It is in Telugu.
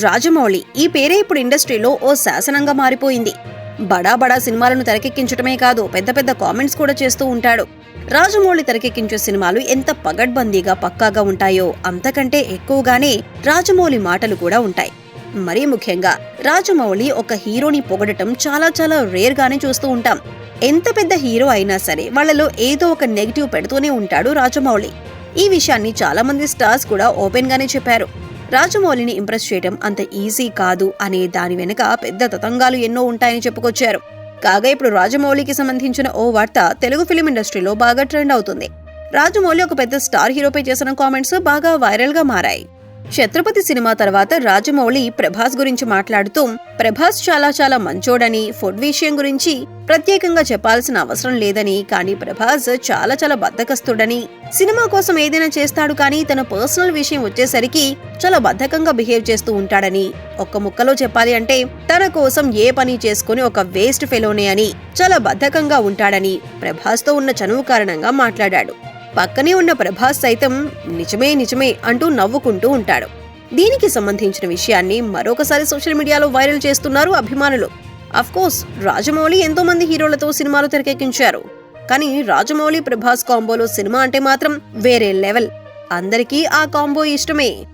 రాజమౌళి ఈ పేరే ఇప్పుడు ఇండస్ట్రీలో ఓ శాసనంగా మారిపోయింది. బడా బడా సినిమాలను తెరకెక్కించడమే కాదు పెద్ద పెద్ద కామెంట్స్ కూడా చేస్తూ ఉంటాడు. రాజమౌళి తెరకెక్కించే సినిమాలు ఎంత పగడ్బందీగా పక్కాగా ఉంటాయో అంతకంటే ఎక్కువగానే రాజమౌళి మాటలు కూడా ఉంటాయి. మరీ ముఖ్యంగా రాజమౌళి ఒక హీరోని పొగడటం చాలా చాలా రేర్ గానే చూస్తూ ఉంటాం. ఎంత పెద్ద హీరో అయినా సరే వాళ్ళలో ఏదో ఒక నెగిటివ్ పెడుతూనే ఉంటాడు రాజమౌళి. ఈ విషయాన్ని చాలా మంది స్టార్స్ కూడా ఓపెన్ గానే చెప్పారు. రాజమౌళిని ఇంప్రెస్ చేయడం అంత ఈజీ కాదు అనే దాని వెనుక పెద్ద తతంగాలు ఎన్నో ఉంటాయని చెప్పుకొచ్చారు. కాగా ఇప్పుడు రాజమౌళికి సంబంధించిన ఓ వార్త తెలుగు ఫిలిం ఇండస్ట్రీలో బాగా ట్రెండ్ అవుతుంది. రాజమౌళి ఒక పెద్ద స్టార్ హీరోపై చేసిన కామెంట్స్ బాగా వైరల్గా మారాయి. ఛత్రపతి సినిమా తర్వాత రాజమౌళి ప్రభాస్ గురించి మాట్లాడుతూ ప్రభాస్ చాలా చాలా మంచోడని ఫుడ్ విషయం గురించి ప్రత్యేకంగా చెప్పాల్సిన అవసరం లేదని కానీ ప్రభాస్ చాలా చాలా బద్దకస్తుడని సినిమా కోసం ఏదైనా చేస్తాడు కానీ తన పర్సనల్ విషయం వచ్చేసరికి చాలా బద్ధకంగా బిహేవ్ చేస్తూ ఉంటాడని ఒక్క ముక్కలో చెప్పాలి అంటే తన కోసం ఏ పని చేసుకుని ఒక వేస్ట్ ఫెలోనే అని చాలా బద్ధకంగా ఉంటాడని ప్రభాస్తో ఉన్న చనువు కారణంగా మాట్లాడాడు. పక్కనే ఉన్న ప్రభాస్ సైతం నిజమే నిజమే అంటూ నవ్వుకుంటూ ఉంటాడు. దీనికి సంబంధించిన విషయాన్ని మరొకసారి సోషల్ మీడియాలో వైరల్ చేస్తున్నారు అభిమానులు. కోర్స్ రాజమౌళి ఎంతో మంది హీరోలతో సినిమాలు తెరకెక్కించారు. కానీ రాజమౌళి ప్రభాస్ కాంబోలో సినిమా అంటే మాత్రం వేరే లెవెల్. అందరికీ ఆ కాంబో ఇష్టమే.